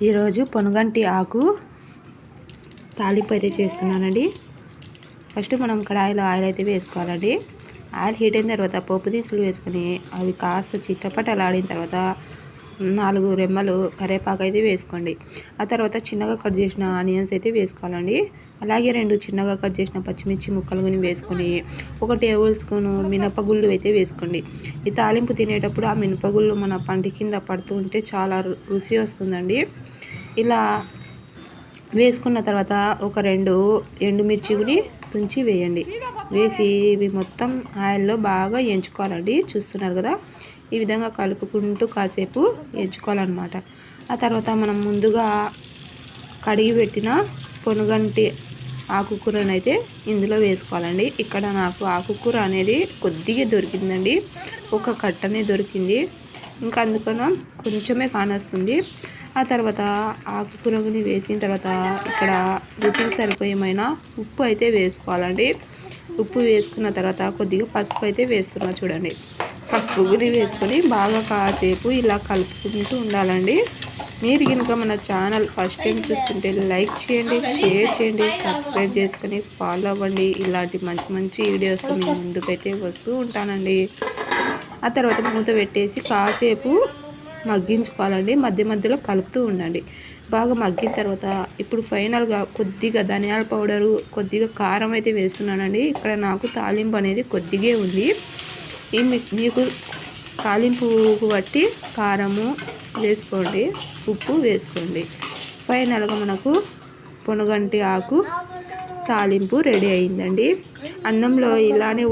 ఈరోజు పొనుగంటి ఆకు తాలింపు అయితే చేస్తున్నానండి. ఫస్ట్ మనం కడాయిలో ఆయిల్ అయితే వేసుకోవాలండి. ఆయిల్ హీట్ అయిన తర్వాత పోపు దినుసులు వేసుకొని అవి కాస్త చిట్టపట్టలాడిన తర్వాత నాలుగు రెమ్మలు కరివేపాకు అయితే వేసుకోండి. ఆ తర్వాత చిన్నగా కట్ చేసిన ఆనియన్స్ అయితే వేసుకోవాలండి. అలాగే రెండు చిన్నగా కట్ చేసిన పచ్చిమిర్చి ముక్కలు కొని వేసుకొని ఒక టేబుల్ స్పూన్ మినపగుళ్ళు అయితే వేసుకోండి. ఈ తాలింపు తినేటప్పుడు ఆ మినపగుళ్ళు మన పంట కింద పడుతూ ఉంటే చాలా రుచి వస్తుందండి. ఇలా వేసుకున్న తర్వాత ఒక రెండు ఎండుమిర్చిని తుంచి వేయండి. వేసి ఇవి మొత్తం ఆయిల్లో బాగా ఎంచుకోవాలండి. చూస్తున్నారు కదా? ఈ విధంగా కలుపుకుంటూ కాసేపు ఎంచుకోవాలన్నమాట ఆ తర్వాత మనం ముందుగా కడిగి పెట్టిన పొనుగంటి ఆకుకూరను అయితే ఇందులో వేసుకోవాలండి. ఇక్కడ నాకు ఆకుకూర అనేది కొద్దిగా దొరికిందండి. ఒక కట్టనే దొరికింది. ఇంకా అందుకని కొంచెమే కానొస్తుంది. ఆ తర్వాత ఆకుకూరని వేసిన తర్వాత ఇక్కడ రుచికి సరిపోయేమైనా ఉప్పు అయితే వేసుకోవాలండి. ఉప్పు వేసుకున్న తర్వాత కొద్దిగా పసుపు అయితే వేస్తున్నా చూడండి. పసుపు గురి వేసుకొని బాగా కాసేపు ఇలా కలుపుకుంటూ ఉండాలండి. మీరు కనుక మన ఛానల్ ఫస్ట్ టైం చూస్తుంటే లైక్ చేయండి షేర్ చేయండి సబ్స్క్రైబ్ చేసుకొని ఫాలో అవ్వండి. ఇలాంటి మంచి మంచి వీడియోస్తో మీ ముందుకైతే వస్తూ ఉంటానండి. ఆ తర్వాత మూత పెట్టేసి కాసేపు మగ్గించుకోవాలండి. మధ్య మధ్యలో కలుపుతూ ఉండండి. బాగా మగ్గిన తర్వాత ఇప్పుడు ఫైనల్గా కొద్దిగా ధనియాల పౌడరు కొద్దిగా కారం అయితే వేస్తున్నానండి. ఇక్కడ నాకు తాలింపు అనేది కొద్దిగా ఉంది. ఈ మీకు తాలింపు బట్టి కారము వేసుకోండి ఉప్పు వేసుకోండి. ఫైనల్గా మనకు పొనుగంటి ఆకు తాలింపు రెడీ అయిందండి. అన్నంలో ఇలానే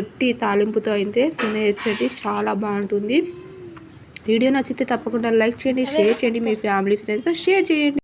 ఒట్టి తాలింపుతో అయితే తినేయచ్చండి చాలా బాగుంటుంది. వీడియో నచ్చితే తప్పకుండా లైక్ చేయండి షేర్ చేయండి మీ ఫ్యామిలీ ఫ్రెండ్స్తో షేర్ చేయండి.